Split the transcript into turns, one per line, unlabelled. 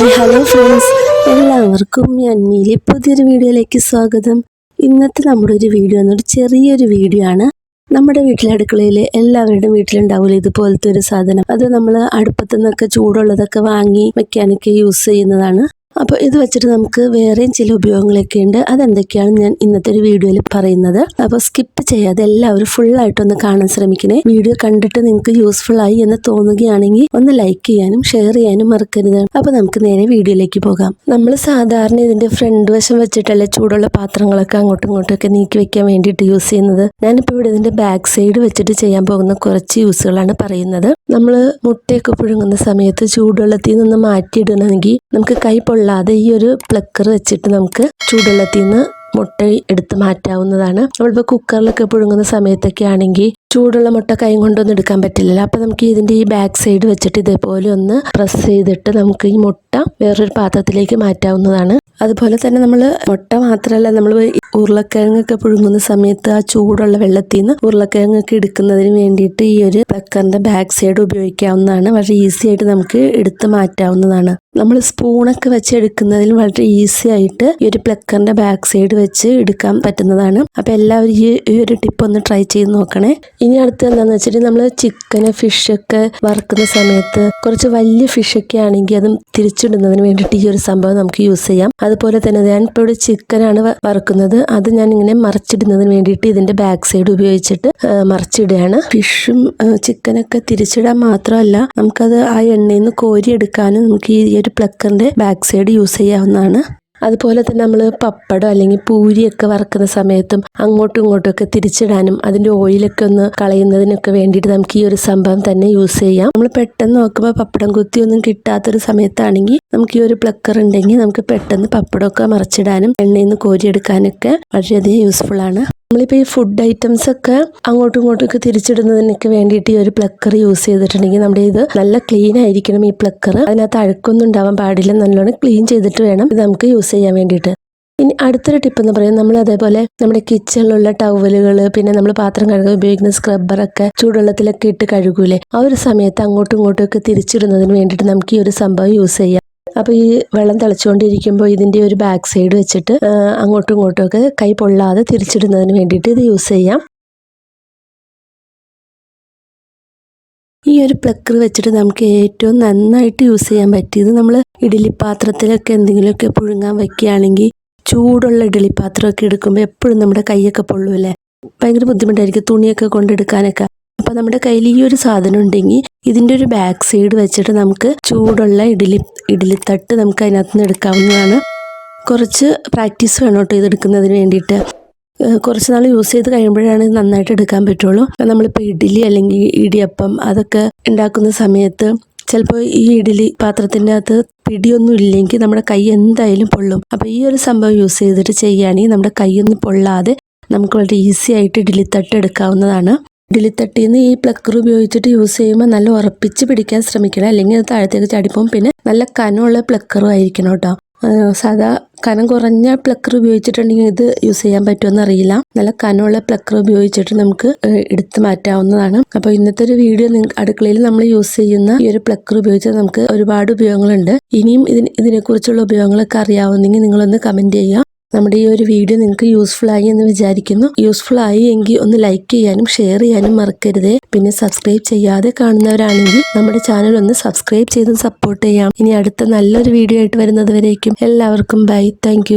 Hi hello friends എല്ലാവർക്കും ഞാൻ mealy. പുതിയൊരു വീഡിയോയിലേക്ക് സ്വാഗതം. ഇന്നത്തെ നമ്മുടെ ഒരു വീഡിയോ എന്നൊരു ചെറിയൊരു വീഡിയോ ആണ്. നമ്മുടെ വീട്ടിലെ അടുക്കളയിൽ എല്ലാവരുടെയും വീട്ടിലുണ്ടാവില്ല ഇതുപോലത്തെ ഒരു സാധനം. അത് നമ്മൾ അടുപ്പത്തു നിന്നൊക്കെ ചൂടുള്ളതൊക്കെ വാങ്ങി വെക്കാനൊക്കെ യൂസ് ചെയ്യുന്നതാണ്. അപ്പോൾ ഇത് വെച്ചിട്ട് നമുക്ക് വേറെയും ചില ഉപയോഗങ്ങളൊക്കെ ഉണ്ട്. അതെന്തൊക്കെയാണ് ഞാൻ ഇന്നത്തെ ഒരു വീഡിയോയിൽ പറയുന്നത്. അപ്പോൾ സ്കിപ്പ് ചെയ്യാതെ എല്ലാവരും ഫുള്ളായിട്ടൊന്ന് കാണാൻ ശ്രമിക്കണേ. വീഡിയോ കണ്ടിട്ട് നിങ്ങൾക്ക് യൂസ്ഫുൾ ആയി എന്ന് തോന്നുകയാണെങ്കിൽ ഒന്ന് ലൈക്ക് ചെയ്യാനും ഷെയർ ചെയ്യാനും മറക്കരുത്. അപ്പോൾ നമുക്ക് നേരെ വീഡിയോയിലേക്ക് പോകാം. നമ്മൾ സാധാരണ ഇതിന്റെ ഫ്രണ്ട് വശം വെച്ചിട്ടല്ലേ ചൂടുള്ള പാത്രങ്ങളൊക്കെ അങ്ങോട്ടും ഇങ്ങോട്ടും നീക്കി വെക്കാൻ വേണ്ടിയിട്ട് യൂസ് ചെയ്യുന്നത്. ഞാനിപ്പോൾ ഇവിടെ ഇതിന്റെ ബാക്ക് സൈഡ് വെച്ചിട്ട് ചെയ്യാൻ പോകുന്ന കുറച്ച് യൂസുകളാണ് പറയുന്നത്. നമ്മൾ മുട്ടയൊക്കെ പുഴുങ്ങുന്ന സമയത്ത് ചൂടുവെള്ളത്തിൽ നിന്ന് മാറ്റിയിടണമെങ്കിൽ നമുക്ക് കൈ പൊള്ളാതെ ഈ ഒരു പ്ലക്കർ വെച്ചിട്ട് നമുക്ക് ചൂടുവെള്ളത്തിൽ നിന്ന് മുട്ട എടുത്ത് മാറ്റാവുന്നതാണ്. നമ്മളിപ്പോൾ കുക്കറിലൊക്കെ പുഴുങ്ങുന്ന സമയത്തൊക്കെ ആണെങ്കിൽ ചൂടുള്ള മുട്ട കൈ കൊണ്ടൊന്നും എടുക്കാൻ പറ്റില്ലല്ലോ. അപ്പോൾ നമുക്ക് ഇതിന്റെ ഈ ബാക്ക് സൈഡ് വെച്ചിട്ട് ഇതേപോലെ ഒന്ന് പ്രസ് ചെയ്തിട്ട് നമുക്ക് ഈ മുട്ട വേറൊരു പാത്രത്തിലേക്ക് മാറ്റാവുന്നതാണ്. അതുപോലെ തന്നെ നമ്മൾ മുട്ട മാത്രമല്ല നമ്മൾ ഉരുളക്കിഴങ്ങൊക്കെ പുഴുങ്ങുന്ന സമയത്ത് ആ ചൂടുള്ള വെള്ളത്തിൽ നിന്ന് ഉരുളക്കിഴങ്ങൊക്കെ എടുക്കുന്നതിന് വേണ്ടിയിട്ട് ഈ ഒരു പ്ലക്കറിന്റെ ബാക്ക് സൈഡ് ഉപയോഗിക്കാവുന്നതാണ്. വളരെ ഈസി ആയിട്ട് നമുക്ക് എടുത്ത് മാറ്റാവുന്നതാണ്. നമ്മൾ സ്പൂണൊക്കെ വെച്ച് എടുക്കുന്നതിൽ വളരെ ഈസി ആയിട്ട് ഈ ഒരു പ്ലക്കറിന്റെ ബാക്ക് സൈഡ് വെച്ച് എടുക്കാൻ പറ്റുന്നതാണ്. അപ്പോൾ എല്ലാവരും ഈ ഒരു ടിപ്പ് ഒന്ന് ട്രൈ ചെയ്ത് നോക്കണേ. ഇനി അടുത്ത് എന്താണെന്ന് വെച്ചിട്ട് നമ്മൾ ചിക്കന് ഒക്കെ വറുക്കുന്ന സമയത്ത് കുറച്ച് വലിയ ഫിഷ് ഒക്കെ ആണെങ്കിൽ അതും തിരിച്ചിടുന്നതിന് വേണ്ടിയിട്ട് ഈ ഒരു സംഭവം നമുക്ക് യൂസ് ചെയ്യാം. അതുപോലെ തന്നെ ഞാൻ ഇപ്പോൾ ഇവിടെ ചിക്കനാണ് വറുക്കുന്നത്. അത് ഞാൻ ഇങ്ങനെ മറിച്ചിടുന്നതിന് വേണ്ടിയിട്ട് ഇതിന്റെ ബാക്ക് സൈഡ് ഉപയോഗിച്ചിട്ട് മറിച്ചിടുകയാണ്. ഫിഷും ചിക്കനൊക്കെ തിരിച്ചിടാൻ മാത്രമല്ല നമുക്കത് ആ എണ്ണയിൽ നിന്ന് കോരിയെടുക്കാനും നമുക്ക് ഈ ഒരു പ്ലക്കറിന്റെ ബാക്ക് സൈഡ് യൂസ് ചെയ്യാവുന്നതാണ്. അതുപോലെ തന്നെ നമ്മൾ പപ്പടം അല്ലെങ്കിൽ പൂരിയൊക്കെ വറക്കുന്ന സമയത്തും അങ്ങോട്ടും ഇങ്ങോട്ടും ഒക്കെ തിരിച്ചിടാനും അതിന്റെ ഓയിലൊക്കെ ഒന്ന് കളയുന്നതിനൊക്കെ വേണ്ടിയിട്ട് നമുക്ക് ഈ ഒരു സംഭവം തന്നെ യൂസ് ചെയ്യാം. നമ്മൾ പെട്ടെന്ന് നോക്കുമ്പോൾ പപ്പടം കുത്തിയൊന്നും കിട്ടാത്തൊരു സമയത്താണെങ്കിൽ നമുക്ക് ഈ ഒരു പ്ലക്കർ ഉണ്ടെങ്കിൽ നമുക്ക് പെട്ടെന്ന് പപ്പടമൊക്കെ മറിച്ചിടാനും എണ്ണയിൽ നിന്ന് കോരിയെടുക്കാനൊക്കെ വളരെയധികം യൂസ്ഫുൾ ആണ്. നമ്മളിപ്പോൾ ഈ ഫുഡ് ഐറ്റംസ് ഒക്കെ അങ്ങോട്ടും ഇങ്ങോട്ടും ഒക്കെ തിരിച്ചിടുന്നതിനൊക്കെ വേണ്ടിയിട്ട് ഈ ഒരു പ്ലക്കർ യൂസ് ചെയ്തിട്ടുണ്ടെങ്കിൽ നമ്മുടെ ഇത് നല്ല ക്ലീൻ ആയിരിക്കണം ഈ പ്ലക്കർ അതിനകത്ത് അഴുക്കൊന്നും ഉണ്ടാവാൻ പാടില്ല. നല്ലോണം ക്ലീൻ ചെയ്തിട്ട് വേണം ഇത് നമുക്ക് യൂസ് ചെയ്യാൻ വേണ്ടിയിട്ട്. ഇനി അടുത്തൊരു ടിപ്പ് എന്ന് പറയുന്നത് നമ്മൾ അതേപോലെ നമ്മുടെ കിച്ചണിലുള്ള ടവലുകൾ പിന്നെ നമ്മൾ പാത്രം കഴുകാൻ ഉപയോഗിക്കുന്ന സ്ക്രബ്ബറൊക്കെ ചൂടുവെള്ളത്തിലൊക്കെ ഇട്ട് കഴുകൂലേ? ആ ഒരു സമയത്ത് അങ്ങോട്ടും ഇങ്ങോട്ടും ഒക്കെ തിരിച്ചിടുന്നതിന് വേണ്ടിയിട്ട് നമുക്ക് ഈ ഒരു സംഭവം യൂസ് ചെയ്യാം. അപ്പോൾ ഈ വെള്ളം തിളച്ചുകൊണ്ടിരിക്കുമ്പോൾ ഇതിന്റെ ഒരു ബാക്ക് സൈഡ് വെച്ചിട്ട് അങ്ങോട്ടും ഇങ്ങോട്ടും ഒക്കെ കൈ പൊള്ളാതെ തിരിച്ചിടുന്നതിന് വേണ്ടിയിട്ട് ഇത് യൂസ് ചെയ്യാം. ഈ ഒരു പ്ലക്കർ വെച്ചിട്ട് നമുക്ക് ഏറ്റവും നന്നായിട്ട് യൂസ് ചെയ്യാൻ പറ്റിയത് നമ്മൾ ഇഡ്ഡലി പാത്രത്തിലൊക്കെ എന്തെങ്കിലുമൊക്കെ പുഴുങ്ങാൻ വയ്ക്കുകയാണെങ്കിൽ ചൂടുള്ള ഇഡ്ഡലി പാത്രമൊക്കെ എടുക്കുമ്പോൾ എപ്പോഴും നമ്മുടെ കൈയൊക്കെ പൊള്ളൂല്ലേ ഭയങ്കര ബുദ്ധിമുട്ടായിരിക്കും തുണിയൊക്കെ കൊണ്ടെടുക്കാനൊക്കെ. അപ്പോൾ നമ്മുടെ കയ്യിൽ ഈ ഒരു സാധനം ഉണ്ടെങ്കിൽ ഇതിന്റെ ഒരു ബാക്ക് സൈഡ് വെച്ചിട്ട് നമുക്ക് ചൂടുള്ള ഇഡ്ഡലി ഇഡ്ഡലിത്തട്ട് നമുക്ക് അതിനകത്ത് നിന്ന് എടുക്കാവുന്നതാണ്. കുറച്ച് പ്രാക്ടീസ് വേണം കേട്ടോ ഇതെടുക്കുന്നതിന് വേണ്ടിയിട്ട്. കുറച്ച് നാൾ യൂസ് ചെയ്ത് കഴിയുമ്പോഴാണ് ഇത് നന്നായിട്ട് എടുക്കാൻ പറ്റുള്ളൂ. നമ്മളിപ്പോൾ ഇഡ്ഡലി അല്ലെങ്കിൽ ഇടിയപ്പം അതൊക്കെ ഉണ്ടാക്കുന്ന സമയത്ത് ചിലപ്പോൾ ഈ ഇഡ്ഡലി പാത്രത്തിന്റെ അകത്ത് പിടിയൊന്നും ഇല്ലെങ്കിൽ നമ്മുടെ കൈ എന്തായാലും പൊള്ളും. അപ്പോൾ ഈ ഒരു സംഭവം യൂസ് ചെയ്തിട്ട് ചെയ്യുകയാണെങ്കിൽ നമ്മുടെ കൈയൊന്നും പൊള്ളാതെ നമുക്ക് വളരെ ഈസി ആയിട്ട് ഇഡ്ഡലി തട്ട് എടുക്കാവുന്നതാണ്. ഇഡ്ഡലിത്തട്ടിൽ നിന്ന് ഈ പ്ലക്കർ ഉപയോഗിച്ചിട്ട് യൂസ് ചെയ്യുമ്പോൾ നല്ല ഉറപ്പിച്ച് പിടിക്കാൻ ശ്രമിക്കണം. അല്ലെങ്കിൽ അത് താഴത്തേക്ക് ചാടിപ്പോകും. പിന്നെ നല്ല കനമുള്ള പ്ലക്കറും ആയിരിക്കണം കേട്ടോ. സാധാ കനം കുറഞ്ഞ പ്ലക്കർ ഉപയോഗിച്ചിട്ടുണ്ടെങ്കിൽ ഇത് യൂസ് ചെയ്യാൻ പറ്റുമെന്ന് അറിയില്ല. നല്ല കനമുള്ള പ്ലക്കർ ഉപയോഗിച്ചിട്ട് നമുക്ക് എടുത്ത് മാറ്റാവുന്നതാണ്. അപ്പോൾ ഇന്നത്തെ ഒരു വീഡിയോ അടുക്കളയിൽ നമ്മൾ യൂസ് ചെയ്യുന്ന ഈ ഒരു പ്ലക്കർ ഉപയോഗിച്ച് നമുക്ക് ഒരുപാട് ഉപയോഗങ്ങളുണ്ട്. ഇനിയും ഇതിന് ഇതിനെക്കുറിച്ചുള്ള ഉപയോഗങ്ങളൊക്കെ അറിയാവുന്നെങ്കിൽ നിങ്ങളൊന്ന് കമന്റ് ചെയ്യുക. നമ്മുടെ ഈ ഒരു വീഡിയോ നിങ്ങൾക്ക് യൂസ്ഫുൾ ആയി എന്ന് വിചാരിക്കുന്നു. യൂസ്ഫുൾ ആയി എങ്കിൽ ഒന്ന് ലൈക്ക് ചെയ്യാനും ഷെയർ ചെയ്യാനും മറക്കരുതേ. പിന്നെ സബ്സ്ക്രൈബ് ചെയ്യാതെ കാണുന്നവരാണെങ്കിൽ നമ്മുടെ ചാനൽ ഒന്ന് സബ്സ്ക്രൈബ് ചെയ്ത് സപ്പോർട്ട് ചെയ്യാം. ഇനി അടുത്ത നല്ലൊരു വീഡിയോ ആയിട്ട് വരുന്നത് വരേക്കും. എല്ലാവർക്കും ബൈ താങ്ക്